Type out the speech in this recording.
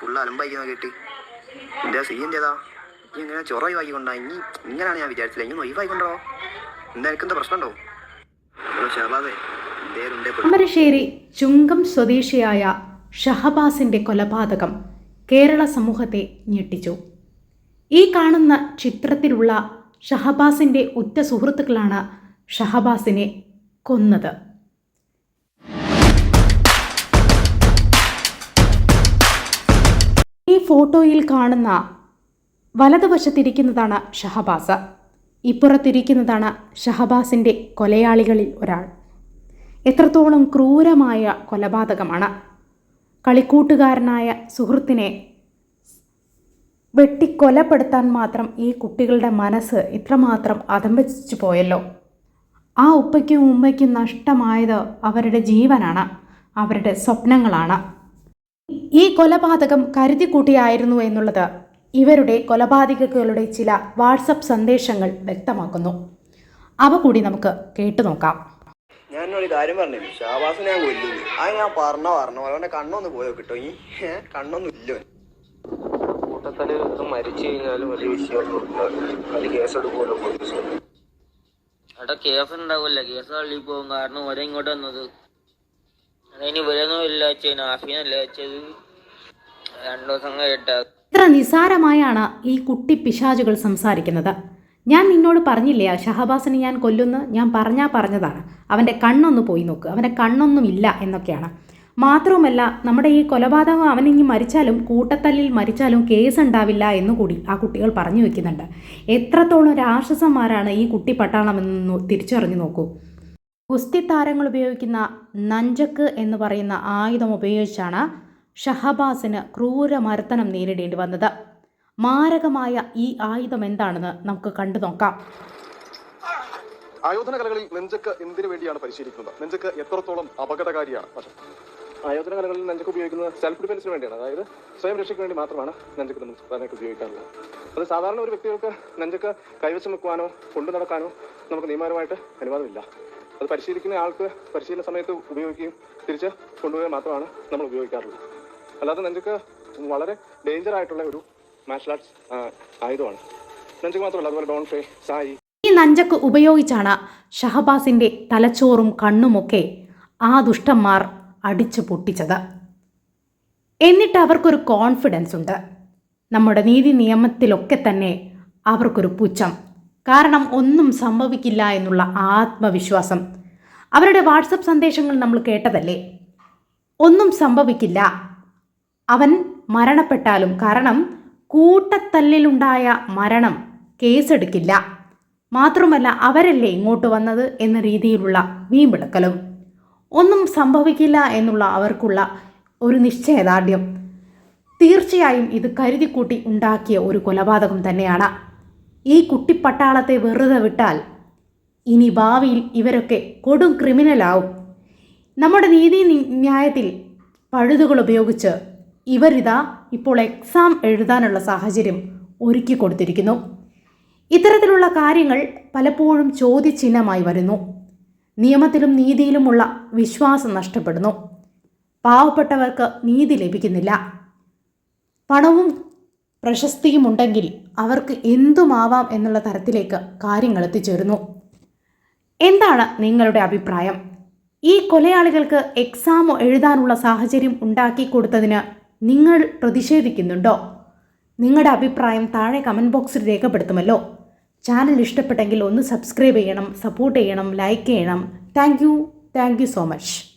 Full അലമ്പായിക്കുന്ന കേട്ടി. എന്റെ see എന്തേതാ ഇനി ഇങ്ങനെ ചൊറ ഒഴിവാക്കിക്കൊണ്ടാ ഇനി ഇങ്ങനെയാണ് ഞാൻ വിചാരിച്ചില്ല ഇനി ഒഴിവായിക്കൊണ്ടോ എന്താ എനിക്കെന്താ പ്രശ്നമുണ്ടോ? പെട്ടു താമരശ്ശേരി ചുങ്കം സ്വദേശിയായ ഷഹബാസിന്റെ കൊലപാതകം കേരള സമൂഹത്തെ ഞെട്ടിച്ചു. ഈ കാണുന്ന ചിത്രത്തിലുള്ള ഷഹബാസിന്റെ ഉറ്റ സുഹൃത്തുക്കളാണ് ഷഹബാസിനെ കൊന്നത്. ഫോട്ടോയിൽ കാണുന്ന വലതുവശത്തിരിക്കുന്നതാണ് ഷഹബാസ്. ഇപ്പുറത്തിരിക്കുന്നതാണ് ഷഹബാസിന്റെ കൊലയാളികളിൽ ഒരാൾ. എത്രത്തോളം ക്രൂരമായ കൊലപാതകമാണ്. കളിക്കൂട്ടുകാരനായ സുഹൃത്തിനെ വെട്ടിക്കൊലപ്പെടുത്താൻ മാത്രം ഈ കുട്ടികളുടെ മനസ്സ് ഇത്രമാത്രം അതംബിച്ചു പോയല്ലോ. ആ ഉപ്പയ്ക്കും ഉമ്മയ്ക്കും നഷ്ടമായത് അവരുടെ ജീവനാണ് അവരുടെ സ്വപ്നങ്ങളാണ്. ഈ കൊലപാതകം കരുതിക്കൂട്ടിയായിരുന്നു എന്നുള്ളത്. ഇവരുടെ കൊലപാതകങ്ങളുടെ ചില വാട്സപ്പ് സന്ദേശങ്ങൾ വ്യക്തമാക്കുന്നു. അവ കൂടി നമുക്ക് കേട്ടു നോക്കാം. ഞാൻ ഒരു കാര്യം പറഞ്ഞു ഷാബാസ് ഞാൻ കൊല്ലുന്നു. ആ ഞാൻ പറഞ്ഞ പറഞ്ഞു. അവനെ കണ്ണൊന്ന് പോയോ കിട്ടോ. ഈ? കണ്ണൊന്നും ഇല്ല കൂട്ടത്തൽ മരിച്ചു കഴിഞ്ഞാലും വലിയ വിഷയമൊന്നും അത് കേസെടുക്കുമല്ലോ പോലീസ്. അവിടെ കേസ് ഉണ്ടാവില്ല കേസ് തള്ളി പോകും കാരണം ഒരേ ഇങ്ങോട്ട് വന്നത് അതിന് ദിവസം ഇത്ര നിസാരമായാണ് ഈ കുട്ടി പിശാചുകൾ സംസാരിക്കുന്നത്. ഞാൻ നിന്നോട് പറഞ്ഞില്ലേ ഷഹബാസിനെ ഞാൻ കൊല്ലുന്നു? ഞാൻ പറഞ്ഞാ പറഞ്ഞതാണ്. അവന്റെ കണ്ണൊന്ന് പോയി നോക്ക്. അവന്റെ കണ്ണൊന്നും ഇല്ല എന്നൊക്കെയാണ്. മാത്രവുമല്ല നമ്മുടെ ഈ കൊലപാതകം അവനിങ്ങി മരിച്ചാലും കൂട്ടത്തല്ലിൽ മരിച്ചാലും കേസ് ഉണ്ടാവില്ല എന്നുകൂടി ആ കുട്ടികൾ പറഞ്ഞു വെക്കുന്നുണ്ട്. എത്രത്തോളം രാക്ഷസന്മാരാണ് ഈ കുട്ടി പട്ടാളമെന്ന് തിരിച്ചറിഞ്ഞു നോക്കൂ. ഗുസ്തി താരങ്ങൾ ഉപയോഗിക്കുന്ന നഞ്ചക്ക് എന്ന് പറയുന്ന ആയുധം ഉപയോഗിച്ചാണ് ഷഹബാസിന് ക്രൂര മർദ്ദനം നേരിടേണ്ടി വന്നത്. മാരകമായ ഈ ആയുധം എന്താണെന്ന് നമുക്ക് കണ്ടു നോക്കാം. ആയോധന കലകളിൽ നെഞ്ചക്ക് എന്തിനു വേണ്ടിയാണ് പരിശീലിക്കുന്നത്? നെഞ്ചക്ക് എത്രത്തോളം അപകടകാരിയാണ്? ആയോധന കലകളിൽ നെഞ്ചക്ക് ഉപയോഗിക്കുന്നത് സെൽഫ് ഡിഫൻസിന് വേണ്ടിയാണ്. അതായത് സ്വയം രക്ഷയ്ക്ക് വേണ്ടി മാത്രമാണ് നെഞ്ചക്ക് നമ്മൾ ഉപയോഗിക്കാറുള്ളത്. അത് സാധാരണ ഒരു വ്യക്തികൾക്ക് നെഞ്ചക്ക് കൈവശം വെക്കുവാനോ കൊണ്ടു നടക്കാനോ നമുക്ക് നിയമപരമായിട്ട് അനുവാദമില്ല. അത് പരിശീലിക്കുന്ന ആൾക്ക് പരിശീലന സമയത്ത് ഉപയോഗിക്കുകയും തിരിച്ച് കൊണ്ടുപോയാൽ മാത്രമാണ് നമ്മൾ ഉപയോഗിക്കാറുള്ളത്. അല്ലാതെ നെഞ്ചക്ക് വളരെ ഡേഞ്ചർ ആയിട്ടുള്ള ഒരു മാർഷൽ ആർട്സ് ആയുധമാണ്. നെഞ്ചക്ക് മാത്രമല്ല അതുപോലെ ഡോൺ ഫേ സായി. ഈ നഞ്ചക്ക് ഉപയോഗിച്ചാണ് ഷഹബാസിന്റെ തലച്ചോറും കണ്ണുമൊക്കെ ആ ദുഷ്ടന്മാർ അടിച്ചു പൊട്ടിച്ചത്. എന്നിട്ട് അവർക്കൊരു കോൺഫിഡൻസ് ഉണ്ട്. നമ്മുടെ നീതി നിയമത്തിലൊക്കെ തന്നെ അവർക്കൊരു പുച്ഛം. കാരണം ഒന്നും സംഭവിക്കില്ല എന്നുള്ള ആത്മവിശ്വാസം. അവരുടെ വാട്സപ്പ് സന്ദേശങ്ങൾ നമ്മൾ കേട്ടതല്ലേ? ഒന്നും സംഭവിക്കില്ല. അവൻ മരണപ്പെട്ടാലും കാരണം കൂട്ടത്തല്ലിലുണ്ടായ മരണം കേസെടുക്കില്ല. മാത്രമല്ല അവരല്ലേ ഇങ്ങോട്ട് വന്നത് എന്ന രീതിയിലുള്ള വീമ്പിളക്കലും. ഒന്നും സംഭവിക്കില്ല എന്നുള്ള അവർക്കുള്ള ഒരു നിശ്ചയദാർഢ്യം. തീർച്ചയായും ഇത് കരുതിക്കൂട്ടി ഉണ്ടാക്കിയ ഒരു കൊലപാതകം തന്നെയാണ്. ഈ കുട്ടിപ്പട്ടാളത്തെ വെറുതെ വിട്ടാൽ ഇനി ഭാവിയിൽ ഇവരൊക്കെ കൊടും ക്രിമിനലാവും. നമ്മുടെ നീതി ന്യായത്തിൽ പഴുതുകൾ ഉപയോഗിച്ച് ഇവരിതാ ഇപ്പോൾ എക്സാം എഴുതാനുള്ള സാഹചര്യം ഒരുക്കി കൊടുത്തിരിക്കുന്നു. ഇത്തരത്തിലുള്ള കാര്യങ്ങൾ പലപ്പോഴും ചോദ്യചിഹ്നമായി വരുന്നു. നിയമത്തിലും നീതിയിലുമുള്ള വിശ്വാസം നഷ്ടപ്പെടുന്നു. പാവപ്പെട്ടവർക്ക് നീതി ലഭിക്കുന്നില്ല. പണവും പ്രശസ്തിയും ഉണ്ടെങ്കിൽ അവർക്ക് എന്തുമാവാം എന്നുള്ള തരത്തിലേക്ക് കാര്യങ്ങൾ എത്തിച്ചേരുന്നു. എന്താണ് നിങ്ങളുടെ അഭിപ്രായം? ഈ കൊലയാളികൾക്ക് എക്സാം എഴുതാനുള്ള സാഹചര്യം ഉണ്ടാക്കി കൊടുത്തതിന് നിങ്ങൾ പ്രതിഷേധിക്കുന്നുണ്ടോ? നിങ്ങളുടെ അഭിപ്രായം താഴെ കമന്റ് ബോക്സിൽ രേഖപ്പെടുത്തുമല്ലോ. ചാനൽ ഇഷ്ടപ്പെട്ടെങ്കിൽ ഒന്ന് സബ്സ്ക്രൈബ് ചെയ്യണം സപ്പോർട്ട് ചെയ്യണം ലൈക്ക് ചെയ്യണം. Thank you thank you so much